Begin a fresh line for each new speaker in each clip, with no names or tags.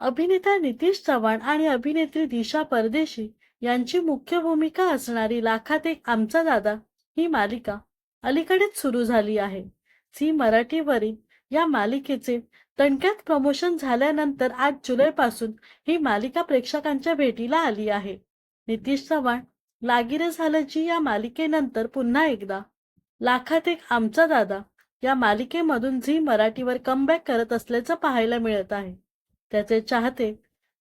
अभिनेता नितीश चव्हाण आणि अभिनेत्री दिशा परदेशी यांची मुख्य भूमिका असणारी लाखात एक आमचा दादा ही मालिका अलीकडेच सुरू झाली आहे. झी मराठीवरील या मालिकेचे तणक्यात प्रमोशन झाल्यानंतर आज जुलैपासून ही मालिका प्रेक्षकांच्या भेटीला आली आहे. नितीश चव्हाण लागिरे झालं जी या मालिकेनंतर पुन्हा एकदा लाखात एक आमचा दादा या मालिकेमधून झी मराठीवर कमबॅक करत असल्याचं पाहायला मिळत आहे. त्याचे चाहते.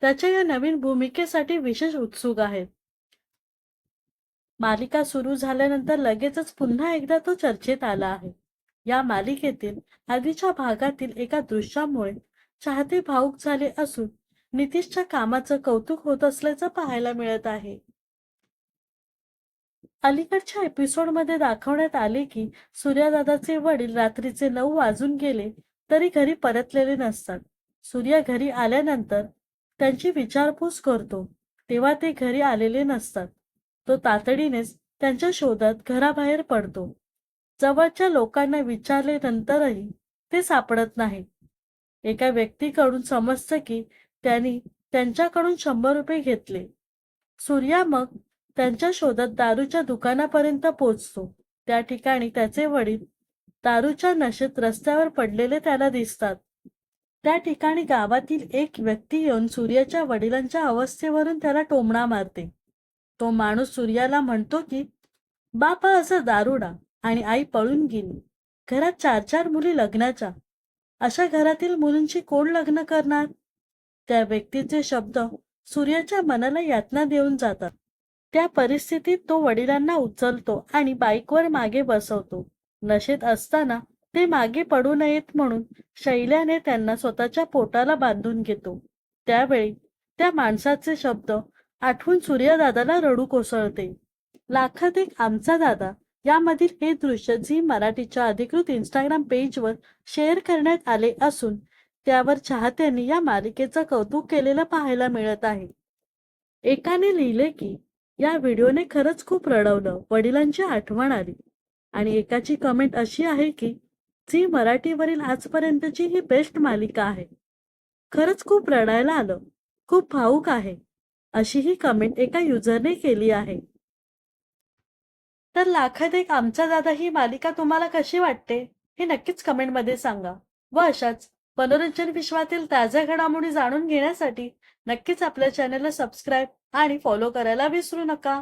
त्याच्या या नवीन भूमिकेसाठी विशेष उत्सुक आहेत मालिका सुरू झाल्यानंतर लगेचच पुन्हा एकदा तो चर्चेत आला आहे. या मालिकेतील आधीच्या भागातील एका दृश्यामुळे चाहते भाऊक झाले असून नितीशच्या कामाचं कौतुक होत असल्याचं पाहायला मिळत आहे. अलीकडच्या एपिसोडमध्ये दाखवण्यात आले की सूर्यादादाचे वडील रात्रीचे नऊ वाजून गेले तरी घरी परतलेले नसतात. सूर्या घरी आल्यानंतर त्यांची विचारपूस करतो. तेव्हा ते घरी आलेले नसतात. तो तातडीनेच त्यांच्या शोधात घराबाहेर पडतो. जवळच्या लोकांना विचारले नंतरही ते सापडत नाही. एका व्यक्तीकडून समजतं की त्यांनी त्यांच्याकडून शंभर रुपये घेतले. सूर्या मग त्यांच्या शोधात दारूच्या दुकानापर्यंत पोचतो त्या ठिकाणी त्याचे वडील दारूच्या नशेत रस्त्यावर पडलेले त्याला दिसतात. त्या ठिकाणी गावातील एक व्यक्ती येऊन सूर्याच्या वडिलांच्या अवस्थेवरून त्याला टोमणा मारते. तो माणूस सूर्याला म्हणतो की बापा असं दारुडा आणि आई पळून गेली. घरात चार चार मुली लग्नाच्या. अशा घरातील मुलींशी कोण लग्न करणार? त्या व्यक्तीचे शब्द सूर्याच्या मनाला यातना देऊन जातात. त्या परिस्थितीत तो वडिलांना उचलतो आणि बाईकवर मागे बसवतो. नशेत असताना ते मागे पडू नयेत म्हणून शैल्याने त्यांना स्वतःच्या पोटाला बांधून घेतो. त्यावेळी त्या माणसाचे शब्द आठवून सूर्यदादाला रडू कोसळते. लाखात एक आमचा दादा यामधील हे दृश्य झी मराठीच्या अधिकृत इंस्टाग्राम पेजवर शेअर करण्यात आले असून त्यावर चाहत्यांनी या मालिकेचं कौतुक केलेलं पाहायला मिळत आहे. एकाने लिहिले की या व्हिडिओने खरंच खूप रडवलं वडिलांची आठवण आली. आणि एकाची कमेंट अशी आहे की झी मराठीवरील आजपर्यंतची ही बेस्ट मालिका आहे. खरंच खूप रडायला आलं. खूप भाऊक आहे. अशी ही कमेंट एका युजरने केली आहे. तर लाखात एक आमचा दादा ही मालिका तुम्हाला कशी वाटते? हे नक्कीच कमेंटमध्ये सांगा. व अशाच मनोरंजन विश्वातील ताज्या घडामोडी जाणून घेण्यासाठी नक्कीच आपल्या चॅनलला सबस्क्राईब आणि फॉलो करायला विसरू नका.